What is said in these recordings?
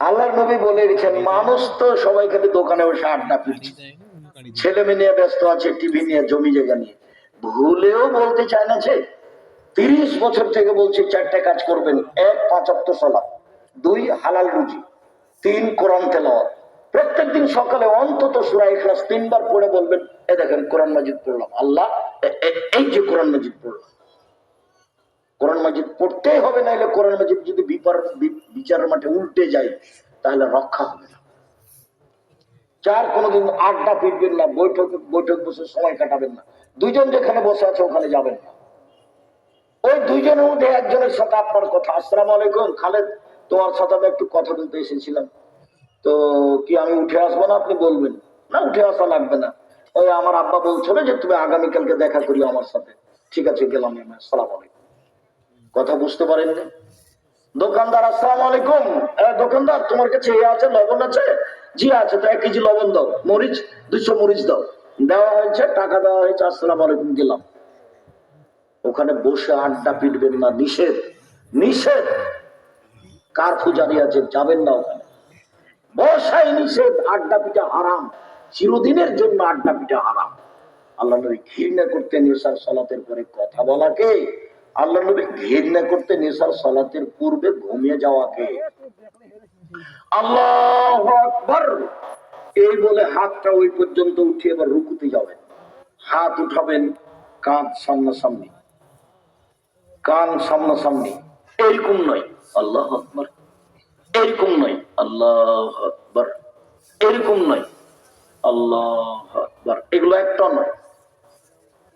আল্লাহর নবী বলে গেছেন মানুষ তো সবাই খালি দোকানে বসে আড্ডা ফিরছে ছেলে মেয়ে নিয়ে ব্যস্ত আছে, টিভি নিয়ে, জমি জায়গা নিয়ে। ভুলেও বলতে চায় না যে, তিরিশ বছর থেকে বলছি, চারটে কাজ করবেন, এক পাঁচাত্তর সালা দুই হালাল রুজি, তিন কোরআন তেলাওয়াত। প্রত্যেকদিন সকালে অন্তত সুরাই ক্লাস তিনবার পড়ে বলবেন, এ দেখেন, কোরআন মাজিদ পড়লাম, আল্লাহ এই যে কোরআন মাজিদ পড়লাম। কোরআন মাজিদ পড়তেই হবে নাহলে কোরআন মাজিদ যদি বিপার- বি- বিচারের মাঠে উল্টে যায়, তাহলে রক্ষা হবে না। চার কোনোদিন আড্ডা ফিরবেন না, বৈঠক বৈঠক বসে সময় কাটাবেন না। দুইজন যেখানে বসে আছে, ওখানে যাবেন না। ওই দুইজনের মধ্যে একজনের সাথে আপনার কথা। আসসালাম আলাইকুম, খালেদ, তোমার সাথে আমি একটু কথা বলতে এসেছিলাম। তো কি আমি উঠে আসব না আপনি বলবেন? না, উঠে আসা লাগবে না। ওই আমার আব্বা বলছিল যে, তুমি আগামীকালকে দেখা করিও আমার সাথে। ঠিক আছে, গেলাম আমি। আসসালাম আলাইকুম। কথা বুঝতে পারেননি দোকানদার, আসসালাম আলাইকুম। দোকানদার, তোমার কাছে এ আছে, লবণ আছে? জি, আছে তো, এক কেজি লবণ দাও। মরিচ দুশো মরিচ দাও। দেওয়া হয়েছে, টাকা দেওয়া হয়েছে, আসসালাম আলাইকুম গেলাম ওখানে বসে আড্ডা পিটবেন না, নিষেধ। নিষেধ! কার পূজারি আছে, যাবেন না ওখানে। বসাই নিষেধ, আড্ডা পিঠা হারাম। চিরদিনের জন্য আড্ডা পিঠা হারাম। আল্লাহ নবী ঘৃণা করতে নেশার সলাতের পরে কথা বলাকে আল্লাহ নবী ঘৃণা করতে নেশার সলাতের পূর্বে ঘুমিয়ে যাওয়াকে আল্লাহ আকবার। এই বলে হাতটা ওই পর্যন্ত উঠিয়ে এবার রুকুতে যাবেন। হাত উঠাবেন কাঁধ সামনাসামনি। কান সামনাসামনি। এরকম নয়। আল্লাহ আকবার। এরকম নয়। আল্লাহ আকবার। এরকম নয়। আল্লাহ আকবার। এগুলো একটা নয়।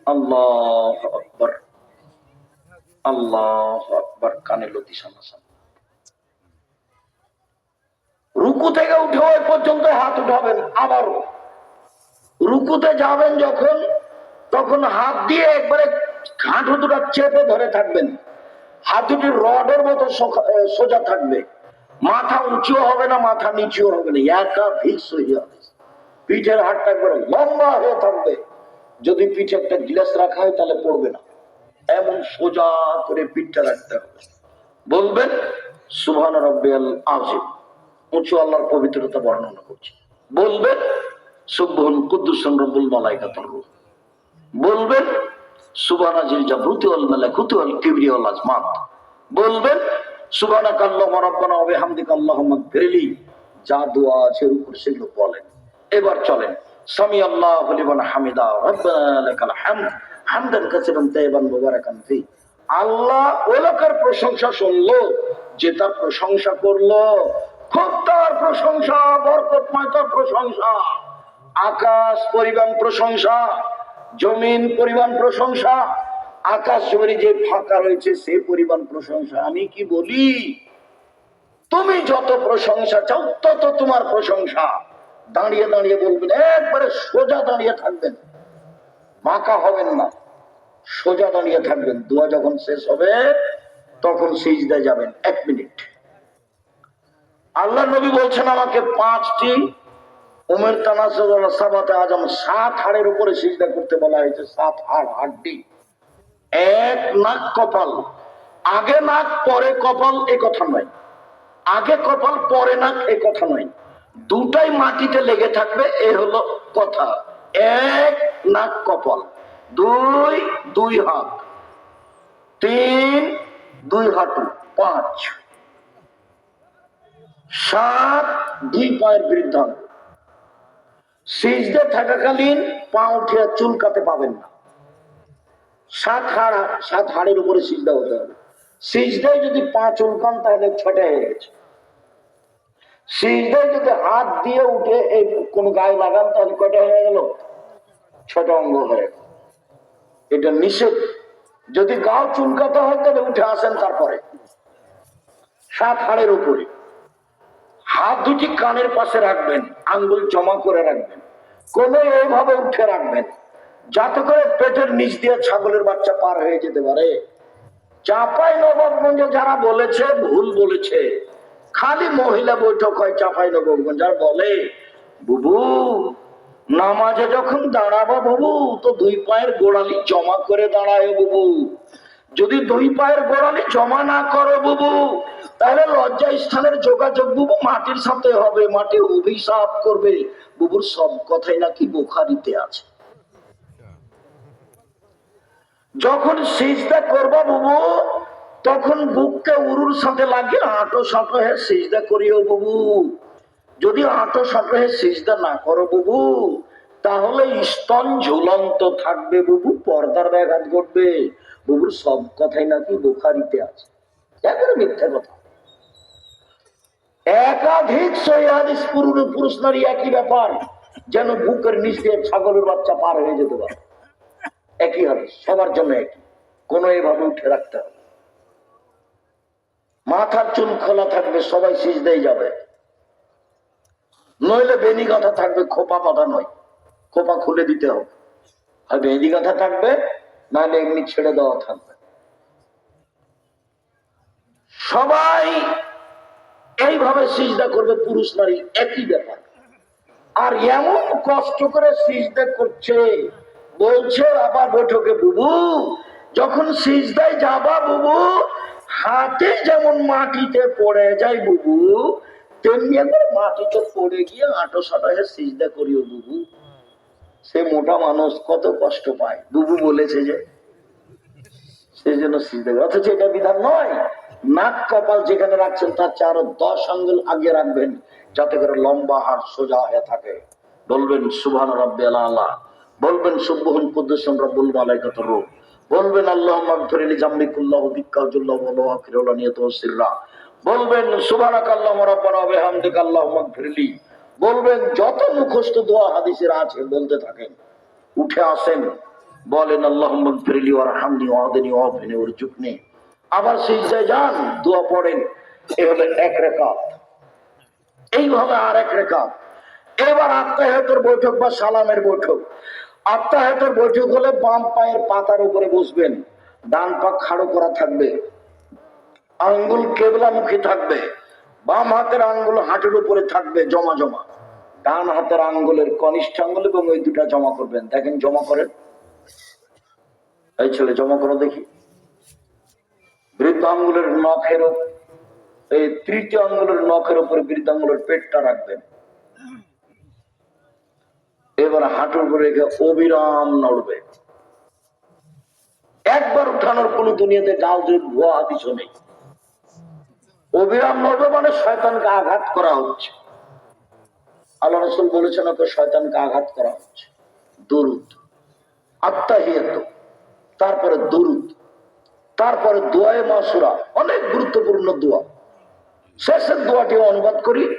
আল্লাহ আকবার। আল্লাহ আকবার, কানে লতি রুকু থেকে উঠে ওই পর্যন্ত হাত উঠাবেন আবারও। রুকুতে যাবেন যখন, তখন হাত দিয়ে একবারে চেপে ধরে থাকবেন। হাঁটুটি রডের মতো সোজা থাকবে। মাথা উঁচু হবে না, মাথা নিচু হবে না, একা ফিক্স হয়ে যাবে। পিঠের হাতটা একবারে লম্বা হয়ে থাকবে। যদি পিঠে একটা গ্লাস রাখা হয়, তাহলে পড়বে না। এমন সোজা করে পিঠটা রাখতে হবে। বলবেন, সুবহান রব্বিয়াল আজিম উঁচু আল্লাহর পবিত্রতা বর্ণনা করছে। বলবেন সুবহান কুদ্দুসান রব্বুল মালাইকাতুর রূহ। বলবেন, সুবহানাজিল জাবরুতি ওয়াল মালাকুতি ওয়াল কিবরি ওয়াল আজমাত। বলবেন সুবহানাকা আল্লাহুম্মা রাব্বানা ওয়া বিহামদিকা আল্লাহুম্মা গফিরলি। যা দোয়া আছে উপর সেগুলো বলেন। এবার চলেন। সামি আল্লাহু লিমান হামিদা, রাব্বানা লাকাল হামদ। হামদান কাসিরান তাইয়িবান মুবারাকান ফি। আল্লাহ ওই লোকের প্রশংসা শুনলো, যে তার প্রশংসা করল। খুব তার প্রশংসা, বরকতময় তার প্রশংসা। আকাশ পরিমাণ প্রশংসা, জমিন পরিমাণ প্রশংসা, আকাশ জমিনে যে ফাঁকা রয়েছে সে পরিমাণ প্রশংসা। আমি কি বলি? তুমি যত প্রশংসা চাও, তত তোমার প্রশংসা। দাঁড়িয়ে দাঁড়িয়ে বলবেন, একবারে সোজা দাঁড়িয়ে থাকবেন। বাঁকা হবেন না। সোজা দাঁড়িয়ে থাকবেন। দোয়া যখন শেষ হবে, তখন সিজদায় যাবেন। এক মিনিট। আল্লাহ নবী বলছেন আমাকে পাঁচটি উমের তানাসুল সাবাতে আজম সাত হাড়ের উপরে সিজদা করতে বলা হয়েছে। সাত হাড়, হাড্ডি। এক নাক কপাল। আগে নাক, পরে কপাল এ কথা নয়। আগে কপাল, পরে নাক এ কথা নয়। দুটাই মাটিতে লেগে থাকবে, এ হলো কথা। এক নাক কপাল। দুই দুই হাত। তিন, দুই হাঁটু পাঁচ। সাত, দুই পায়ের বৃদ্ধাঙ্গ সিজদে থাকাকালীন পা উঠিয়া চুলকাতে পাবেন না। সাত হাড়, সাত হাড়ের উপরে সিজদা হতে হবে। সিজদায় যদি পা চুলকান, তাহলে ছটা হয়ে গেছে। সিজদায় যদি হাত দিয়ে উঠে এই কোন গায়ে লাগান, তাহলে কয়টা হয়ে গেল? ছটা অঙ্গ হয়ে এটা নিষেধ। যদি গাও চুলকাতে হয়, তাহলে উঠে আসেন তারপরে। সাত হাড়ের উপরে। হাত দুটি কানের পাশে রাখবেন, আঙ্গুল জমা করে রাখবেন। কোনো এইভাবে উঠে রাখবেন, যাতে করে পেটের নিচ দিয়ে ছাগলের বাচ্চা পার হয়ে যেতে পারে। চাপাই নবাবগঞ্জে যারা বলেছে, ভুল বলেছে। খালি মহিলা বৈঠক হয়, চাপাই নবাবগঞ্জ আর বলে, বুবু, নামাজে যখন দাঁড়াবো বাবু, তো দুই পায়ের গোড়ালি জমা করে দাঁড়ায় বুবু। যদি দুই পায়ের গোড়ালি জমা না করো বুবু, তাহলে লজ্জা স্থানের যোগাযোগ বুবু মাটির সাথে হবে, মাটি অভিশাপ করবে। বুবুর সব কথাই নাকি বোখারিতে আছে। যখন সিজদা করবা বুবু তখন বুককে উরুর সাথে লাগিয়ে আটো সাটো হয়ে সিজদা করিও বুবু। যদি আটো সাটো হয়ে সিজদা না করো বুবু, তাহলে স্তন ঝুলন্ত থাকবে বুবু, পর্দার ব্যাঘাত ঘটবে। বুবুর সব কথাই নাকি বোখারিতে আছে। একবারে মিথ্যা কথা। একাধিক পুরুষ পুরুষ নারী একই ব্যাপার, যেন বুকের নিচ দিয়ে ছাগলের বাচ্চা পার হয়ে যেতে পারে। একই হবে সবার জন্য একই। কোনো এভাবে উঠে রাখতে হবে মাথার চুল খোলা থাকবে, সবাই সিজদেই যাবে। নইলে বেনি গাঁথা থাকবে, খোপা পাতা নয়। খোপা খুলে দিতে হবে। আর বেনি গাঁথা থাকবে, নাহলে এমনি ছেড়ে দেওয়া থাকবে। সবাই এইভাবে সিজদা করবে, পুরুষ নারী, একই ব্যাপার। আর এমন কষ্ট করে সিজদা করছে, বলছে আবার বৈঠকে বুবু, যখন সিজদায় যাবা বুবু হাতে যেমন মাটিতে পড়ে যায় বুবু, তেমনি একবার মাটিতে পড়ে গিয়ে আটো সাটো হয়ে সিজদা করিও বুবু। সে মোটা মানুষ কত কষ্ট পায়। বুবু বলেছে যে সেই জন্য সিজদা। অথচ এটা বিধান নয়। নাক কপাল যেখানে রাখছেন, তার চার দশ আঙ্গুল আগে রাখবেন, যাতে করে লম্বা হাট সোজা হয়ে থাকে। বলবেন সুবহান রব্বে আল্লাহ বলবেন সুবহুন কুদ্দুসন রব্বুল মালাইকাত রূপ বলবেন, আল্লাহ মাগফিরলি জাম্বিকুল্লাহ বিক্কাজুল্লাহ ওয়া আখিরুল্লাহ নিয়ত সিররা বলবেন সুবহানাক আল্লাহ রাব্বানা ওয়া বিহামদিকা আল্লাহ মাগফিরলি বলবেন, যত মুখস্থ দোয়া হাদিসের আছে, বলতে থাকেন। উঠে আসেন, বলেন, আল্লাহ ফিরলি ওর হামনি ওয়াদিনী ওয়াফিনী ওর চুকনি আবার সিজদায় যান, দোয়া পড়েন, এ হলো এক রেখাত। এইভাবে আর এক রেখাত। এবার আত্মাহতের বৈঠক বা সালামের বৈঠক। আত্মাহতের বৈঠক হলে বাম পায়ের পাতার উপরে বসবেন, ডান পা খাড়ো করা থাকবে, আঙ্গুল কেবলামুখী থাকবে, বাম হাতের আঙ্গুল হাঁটুর উপরে থাকবে, জমা জমা। ডান হাতের আঙ্গুলের কনিষ্ঠ আঙ্গুল এবং ওই দুটা জমা করবেন। দেখেন জমা করেন। এই ছেলে জমা করো দেখি। বৃদ্ধ আঙ্গুলের নখের এই তৃতীয় আঙ্গুলের নখের উপরে বৃদ্ধ আঙ্গুলের পেটটা রাখবেন। এবার হাঁটুর উপরে রেখে অবিরাম নড়বে। একবার উঠানোর কোন দুনিয়াতে গাল যে ভুয়া হাদিস নেই। অবিরাম নড়বে মানে শয়তানকে আঘাত করা হচ্ছে। আল্লাহ রসুল বলেছেন ওকে শয়তানকে আঘাত করা হচ্ছে। দুরুদ। আত্মাহিয়ত। তারপরে দুরুদ। তারপরে দোয়ায় মাসুরা। অনেক গুরুত্বপূর্ণ দোয়া। শেষের দোয়াটি অনুবাদ করি।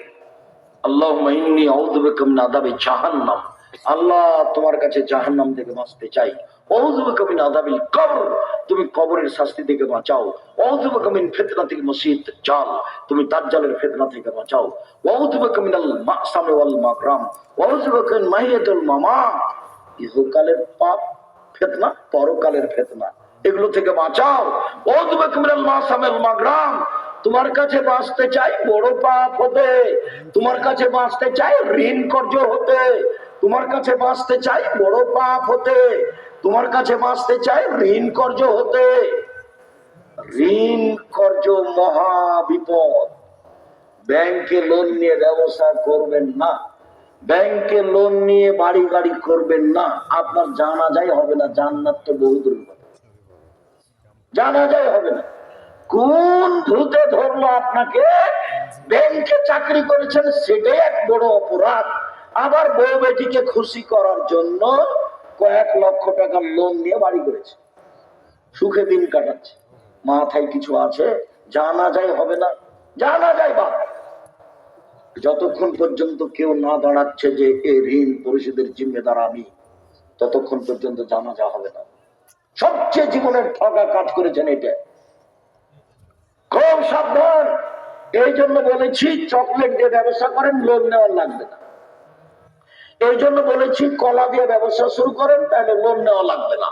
আল্লাহ ইন্নি আউযু বিকা মিন জাহান্নাম। আল্লাহ তোমার কাছে জাহান্নাম থেকে বাঁচতে চাই। আউযু বিকা মিন আযাবিল কবর, তুমি কবরের শাস্তি থেকে বাঁচাও। আউযু বিকা মিন ফিতনাতিল মসিহ জাল, তুমি দাজ্জালের ফিতনা থেকে বাঁচাও। আউযু বিকা মিনাল ওয়াল মাকরাম আউযু বিকা মিন মাহিয়াতুল মামাত। ইহকালের পাপ ফিতনা, পরকালের ফিতনা, এগুলো থেকে বাঁচাও। আউযু বিকা মিনাল মাসামিল মাগরাম তোমার কাছে বাঁচতে চাই বড় পাপ হতে। তোমার কাছে বাঁচতে চাই ঋণ কর্য হতে। তোমার কাছে বাঁচতে চাই বড় পাপ হতে। তোমার কাছে বাঁচতে চাই ঋণ কর্য হতে। ঋণ কর্য মহা বিপদ ব্যাংকে লোন নিয়ে ব্যবসা করবেন না। ব্যাংকে লোন নিয়ে বাড়ি গাড়ি করবেন না। আপনার জানা যায় হবে না। জান্নাত তো বহু দূর জানা যায় হবে না। কোন ধরলো আপনাকে? ব্যাংকে চাকরি করেছেন, সেটাই এক বড় অপরাধ। আবার বউ বেটিকে খুশি করার জন্য কয়েক লক্ষ টাকা লোন নিয়ে বাড়ি করেছে। সুখে দিন কাটাচ্ছে। মাথায় কিছু আছে জানা যায় হবে না। জানা যায় বা যতক্ষণ পর্যন্ত কেউ না দাঁড়াচ্ছে যে এ ঋণ পরিশোধের জিম্মেদার আমি, ততক্ষণ পর্যন্ত জানা যা হবে না। সবচেয়ে জীবনের ঠগা কাজ করেছেন এটা। খুব সাবধান। এই জন্য বলেছি চকলেট দিয়ে ব্যবসা করেন লোন নেওয়ার লাগবে না। এই জন্য বলেছি, কলা দিয়ে ব্যবসা শুরু করেন, তাহলে লোন নেওয়া লাগবে না।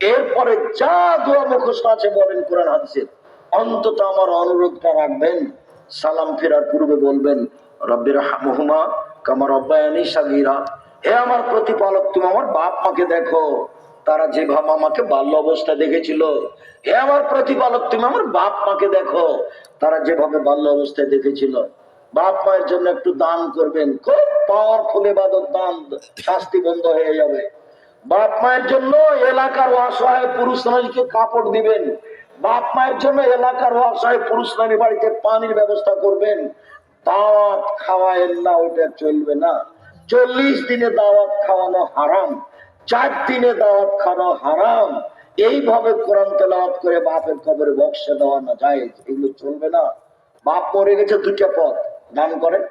এরপরে যা দোয়া মুখস্থ আছে বলেন কোরআন হাদিসের অন্তত আমার অনুরোধটা রাখবেন, সালাম ফেরার পূর্বে বলবেন রব্বির হামহুমা কামার রব্বায়ানি সাগিরা। হে আমার প্রতিপালক, তুমি আমার বাপ মাকে দেখো। তারা যেভাবে আমাকে বাল্য অবস্থায় দেখেছিল। হে আমার প্রতিপালক, তুমি আমার বাপ মাকে দেখো। তারা যেভাবে বাল্য অবস্থায় দেখেছিল। বাপ মায়ের জন্য একটু দান করবেন, খুব পাওয়ারফুল এবাদত দান, শাস্তি বন্ধ হয়ে যাবে। বাপ মায়ের জন্য এলাকার অসহায় পুরুষ নারীকে কাপড় দিবেন। বাপ মায়ের জন্য এলাকার অসহায় পুরুষ নারী বাড়িতে পানির ব্যবস্থা করবেন। দাওয়াত খাওয়ায়েন না ওটা চলবে না। চল্লিশ দিনে দাওয়াত খাওয়ানো হারাম, চার দিনে দাওয়াত খাওয়ানো হারাম। এইভাবে কোরআন তেলাওয়াত করে বাপের কবরে বক্সে দেওয়া না যায় এগুলো চলবে না। বাপ মরে গেছে দুটা পথ। দান করে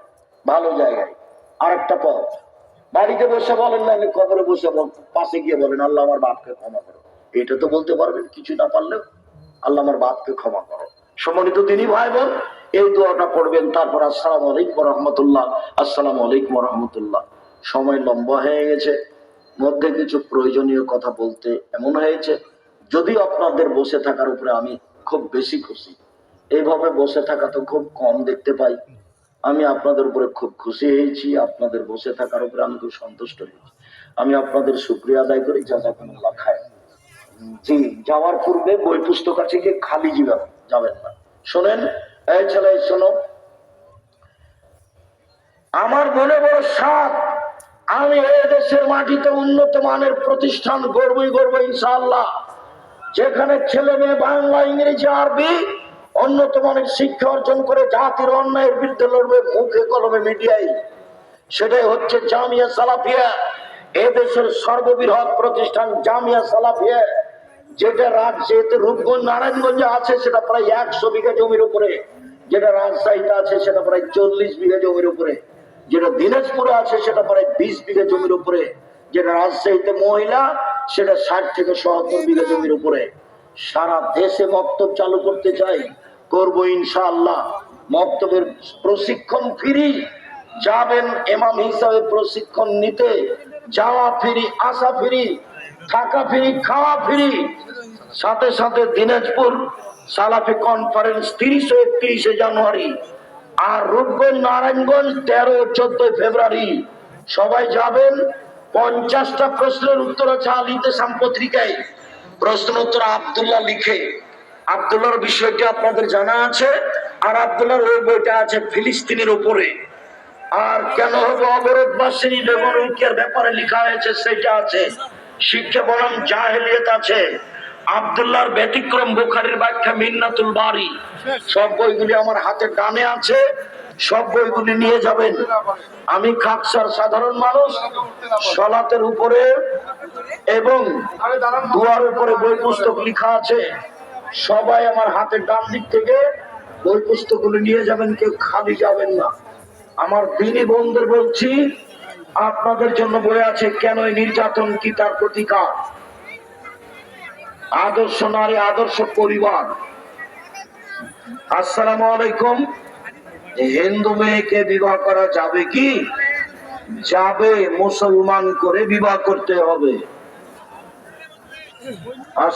ভালো জায়গায়। আরেকটা পথ। বাড়িতে বসে বলেন না কবরে বসে বল- পাশে গিয়ে বলেন, আল্লাহ আমার বাপকে ক্ষমা করো। এটা তো বলতে পারবেন, কিছু না পারলেও আল্লাহ আমার বাপকে ক্ষমা করো। সম্মানিত তিনি ভাই বোন এই দোয়াটা পড়বেন। তারপর আসসালাম আলাইকুম রহমতুল্লাহ। আসসালাম আলাইকুম রহমতুল্লাহ। সময় লম্বা হয়ে গেছে। মধ্যে কিছু প্রয়োজনীয় কথা বলতে এমন হয়েছে যদি আপনাদের বসে থাকার উপরে আমি খুব বেশি খুশি। এইভাবে বসে থাকা তো খুব কম দেখতে পাই। আমি আপনাদের উপরে খুব খুশি হয়েছি, আপনাদের বসে থাকার উপরে আমি খুব সন্তুষ্ট হয়েছি। আমি আপনাদের শুক্রিয়া আদায় করি যা জাকুল্লাহ খায়। জি, যাওয়ার পূর্বে বই পুস্তক আছে যে খালি যাবেন যাবেন না। শোনেন, এই ছেলে, শোনো। আমার মনে বড় সাত আমি এই দেশের মাটিতে উন্নত মানের প্রতিষ্ঠান গড়বই গড়বো ইনশাআল্লাহ। যেখানে ছেলে মেয়ে বাংলা, ইংরেজি, আরবি উন্নত মানের শিক্ষা অর্জন করে জাতির অন্যায়ের বিরুদ্ধে লড়বে মুখে কলমে মিডিয়ায়। সেটাই হচ্ছে জামিয়া সালাফিয়া। এদেশের সর্ববৃহৎ প্রতিষ্ঠান জামিয়া সালাফিয়া, যেটা রাজ্যেতে রূপগঞ্জ, নারায়ণগঞ্জে আছে, সেটা প্রায় একশো বিঘা জমির উপরে। যেটা রাজশাহীতে আছে, সেটা প্রায় চল্লিশ বিঘা জমির উপরে। যেটা দিনাজপুরে আছে, সেটা প্রায় বিশ বিঘা জমির উপরে। যেটা রাজশাহীতে মহিলা, সেটা ষাট থেকে সত্তর বিঘা জমির উপরে। সারা দেশে বক্তব্য চালু করতে চাই। করব ইনশাআল্লাহ। মক্তবের প্রশিক্ষণ ফিরি, যাবেন এমাম হিসাবে প্রশিক্ষণ নিতে, যাওয়া ফিরি, আসা ফিরি, থাকা ফিরি, খাওয়া ফিরি। সাথে সাথে দিনাজপুর সালাফি কনফারেন্স তিরিশ একত্রিশে জানুয়ারি আর রূপগঞ্জ, নারায়ণগঞ্জ তেরো চোদ্দই ফেব্রুয়ারি। সবাই যাবেন, পঞ্চাশটা প্রশ্নের উত্তর আছে আলিতে সাম্পত্রিকায় প্রশ্ন উত্তর আবদুল্লাহ লিখে আবদুল্লাহর বিষয়টি আপনাদের জানা আছে, আর আবদুল্লাহর ওই বইটা আছে ফিলিস্তিনের উপরে। আর কেন হবে অবরোধ বা শ্রেণি বেগরুকের ব্যাপারে লেখা হয়েছে সেটা আছে, শিক্ষা বনাম জাহেলিয়ত আছে। আবদুল্লাহর ব্যতিক্রম বুখারির ব্যাখ্যা মিন্নাতুল বাড়ি সব বইগুলি আমার হাতে টানে আছে, সব বইগুলি নিয়ে যাবেন। আমি খাকসার সাধারণ মানুষ, সলাতের উপরে এবং দুয়ার উপরে বই পুস্তক লেখা আছে। সবাই আমার হাতের ডান দিক থেকে বই পুস্তকগুলি নিয়ে যাবেন, কেউ খালি যাবেন না। আমার দিনী বন্ধুদের বলছি, আপনাদের জন্য বই আছে, কেন এই নির্যাতন কি তার প্রতিকার? আদর্শ নারী, আদর্শ পরিবার। আসসালামু আলাইকুম। হিন্দু মেয়েকে বিবাহ করা যাবে কি? যাবে, মুসলমান করে বিবাহ করতে হবে।